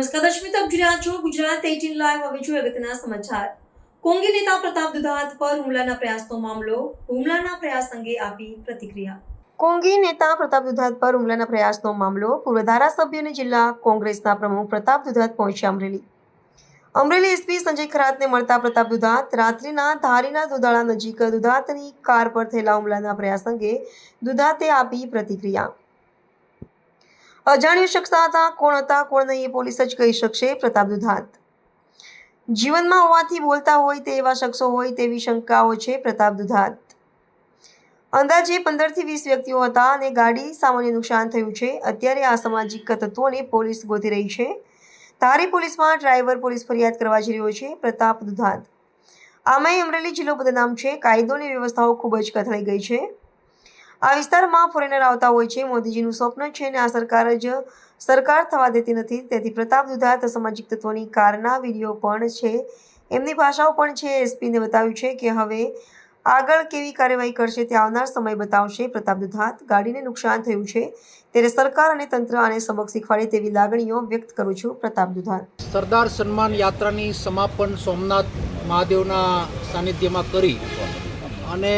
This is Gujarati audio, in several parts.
નમસ્કાર દર્શક આપ જોઈ રહ્યા છો ગુજરાત 18 લાઈવ. હવે જોઈએ અગત્યના સમાચાર. કોંગી નેતા પ્રતાપ દુધાત પર હુમલાના પ્રયાસનો મામલો. હુમલાના પ્રયાસ અંગે આપી પ્રતિક્રિયા. કોંગી નેતા પ્રતાપ દુધાત પર હુમલાના પ્રયાસનો મામલો પૂર્વ ધારાસભ્ય અને જિલ્લા કોંગ્રેસના પ્રમુખ પ્રતાપ દુધાત પહોંચ્યા અમરેલી. અમરેલી એસપી સંજય ખરાતને મળતા પ્રતાપ દુધાત રાત્રિના ધારીના દુધાળા નજીક દુધાતની કાર પર થયેલા હુમલાના પ્રયાસ અંગે દુધાતે આપી પ્રતિક્રિયા. અજાણ્યો શખ્સ હતા, કોણ હતા, કોણ નહીં એ પોલીસ જ કહી શકશે, પ્રતાપ દુધાત. જીવનમાં હોવાથી બોલતા હોય તે એવા શખ્સો હોય તેવી શંકાઓ છે પ્રતાપ દુધાત. અંદાજે પંદરથી વીસ વ્યક્તિઓ હતા અને ગાડી સામાન્ય નુકસાન થયું છે. અત્યારે આ સામાજિક તત્વોને પોલીસ ગોતી રહી છે. ધારી પોલીસમાં ડ્રાઈવર પોલીસ ફરિયાદ કરવા જઈ રહ્યો છે પ્રતાપ દુધાત. આમાંય અમરેલી જિલ્લો બદનામ છે. કાયદો અને વ્યવસ્થાઓ ખૂબ જ કથળી ગઈ છે. આ વિસ્તારમાં ફોરેનર આવતા હોય છે. મોદીજીનું સ્વપ્ન છે અને આ સરકાર જ સરકાર થવા દેતી નથી. તેથી પ્રતાપ દુધાત સામાજિક તત્વોની કારના વીડિયો પણ છે. એમની ભાષાઓ પણ છે. એસપીને બતાવ્યું છે કે હવે આગળ કેવી કાર્યવાહી કરશે તે આવનાર સમય બતાવશે. પ્રતાપ દુધાત ગાડીને નુકસાન થયું છે. ત્યારે સરકાર અને તંત્ર આને સબક શીખવાડે તેવી લાગણીઓ વ્યક્ત કરું છું. પ્રતાપ દુધાત. સરદાર સન્માન યાત્રાની સમાપન સોમનાથ મહાદેવના સાનિધ્યમાં કરી. અને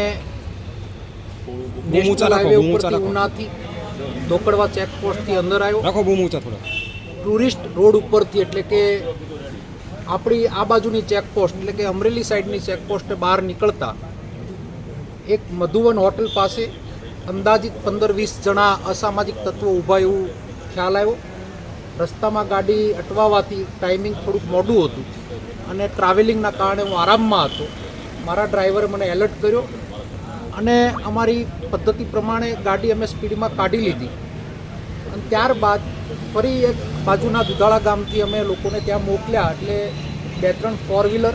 બહુ ઊંચા રાખો, બહુ ઊંચા રાખો. ઉનાથી ધોકડવા ચેકપોસ્ટથી અંદર આવ્યો. રાખો બહુ ઊંચા થોડા. ટુરિસ્ટ રોડ ઉપરથી એટલે કે આપણી આ બાજુની ચેકપોસ્ટ એટલે કે અમરેલી સાઈડની ચેકપોસ્ટ બહાર નીકળતા એક મધુવન હોટલ પાસે અંદાજિત પંદર વીસ જણા અસામાજિક તત્વો ઊભા એવું ખ્યાલ આવ્યો. રસ્તામાં ગાડી અટવાવાથી ટાઈમિંગ થોડુંક મોડું હતું. અને ટ્રાવેલિંગના કારણે હું આરામમાં હતો. મારા ડ્રાઈવરે મને એલર્ટ કર્યો અને અમારી પદ્ધતિ પ્રમાણે ગાડી અમે સ્પીડમાં કાઢી લીધી. અને ત્યારબાદ ફરી એક બાજુના દુધાળા ગામથી અમે લોકોને ત્યાં મોકલ્યા એટલે બે ત્રણ ફોર વ્હીલર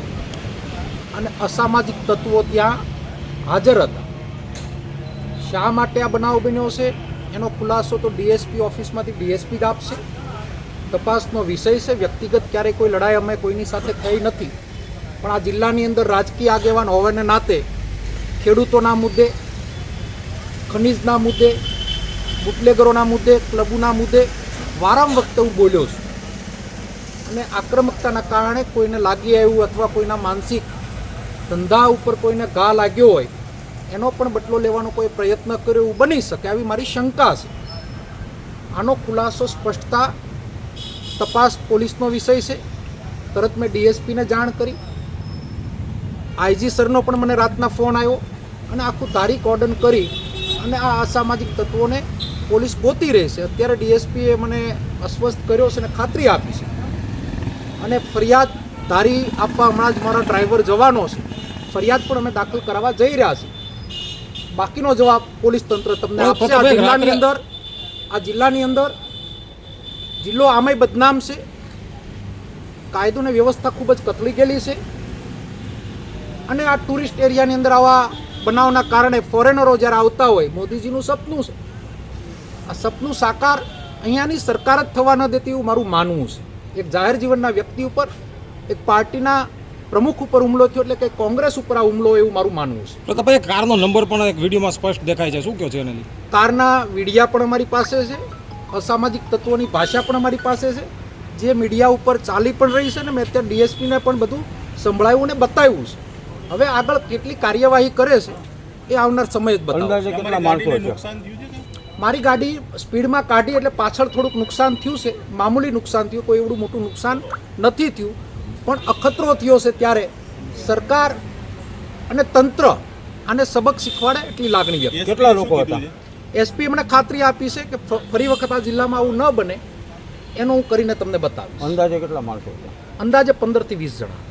અને અસામાજિક તત્વો ત્યાં હાજર હતા. શા માટે આ બનાવ બન્યો છે? એનો ખુલાસો તો ડીએસપી ઓફિસમાંથી ડીએસપી જ આપશે. તપાસનો વિષય છે, વ્યક્તિગત ક્યારેય કોઈ લડાઈ અમે કોઈની સાથે થઈ નથી. પણ આ જિલ્લાની અંદર રાજકીય આગેવાન હોવાને નાતે ખેડૂતોના મુદ્દે, ખનીજના મુદ્દે, બુટલેગરોના મુદ્દે, ક્લબોના મુદ્દે વારંવાર વખતે હું બોલ્યો છું. અને આક્રમકતાના કારણે કોઈને લાગી આવ્યું અથવા કોઈના માનસિક ધંધા ઉપર કોઈને ઘા લાગ્યો હોય, એનો પણ બદલો લેવાનો કોઈ પ્રયત્ન કર્યો એવું બની શકે આવી મારી શંકા છે. આનો ખુલાસો, સ્પષ્ટતા તપાસ પોલીસનો વિષય છે. તરત મેં ડીએસપીને જાણ કરી. આઈજી સરનો પણ મને રાતના ફોન આવ્યો. અને આખું તારીખ ઓર્ડન કરી અને આ અસામાજિક તત્વોને પોલીસ ગોતી રહેશે અત્યારે ડીએસપીએ મને અસ્વસ્થ કર્યો છે અને ખાતરી આપી છે. અને ફરિયાદ ધારી આપવા હમણાં જ મારા ડ્રાઈવર જવાનો છે. ફરિયાદ પણ અમે દાખલ કરાવવા જઈ રહ્યા છીએ. બાકીનો જવાબ પોલીસ તંત્ર તમને આપશે. આ જિલ્લાની અંદર આ જિલ્લાની અંદર જિલ્લો આમાંય બદનામ છે. કાયદો ને વ્યવસ્થા ખૂબ જ કથળી ગયેલી છે. અને આ ટુરિસ્ટ એરિયાની અંદર આવા બનાવના કારણે ફોરેનરો જ્યારે આવતા હોય મોદીજીનું સપનું છે. આ સપનું સાકાર અહીંયાની સરકાર જ થવા ન દેતી એવું મારું માનવું છે. એક જાહેર જીવનના વ્યક્તિ ઉપર એક પાર્ટીના પ્રમુખ ઉપર હુમલો થયો એટલે કે કોંગ્રેસ ઉપર આ હુમલો એવું મારું માનવું છે. તો ભાઈ કારનો નંબર પણ એક વિડીયોમાં સ્પષ્ટ દેખાય છે. શું કહો છો એની કારના વીડિયા પણ અમારી પાસે છે. અસામાજિક તત્વોની ભાષા પણ અમારી પાસે છે. જે મીડિયા ઉપર ચાલી પણ રહી છે ને મેં અત્યારે ડીએસપીને પણ બધું સંભળાયું ને બતાવ્યું છે. હવે આગળ કેટલી કાર્યવાહી કરે છે એ આવનાર સમય જ બતાવશે કેટલા માણસો છે મારી ગાડી સ્પીડમાં કાઢી એટલે પાછળ થોડુંક નુકસાન થયું છે મામૂલી નુકસાન થયું કોઈ એવડું મોટું નુકસાન નથી થયું પણ અખતરો થયો છે ત્યારે સરકાર અને તંત્ર આને સબક શીખવાડે એટલી લાગણી વ્યક્ત કેટલા લોકો હતા એસપી એમણે ખાતરી આપી છે કે ફરી વખત આ જિલ્લામાં આવું ન બને એનું હું કરીને તમને બતાવીશ. અંદાજે કેટલા માણસો અંદાજે પંદરથી વીસ જણા.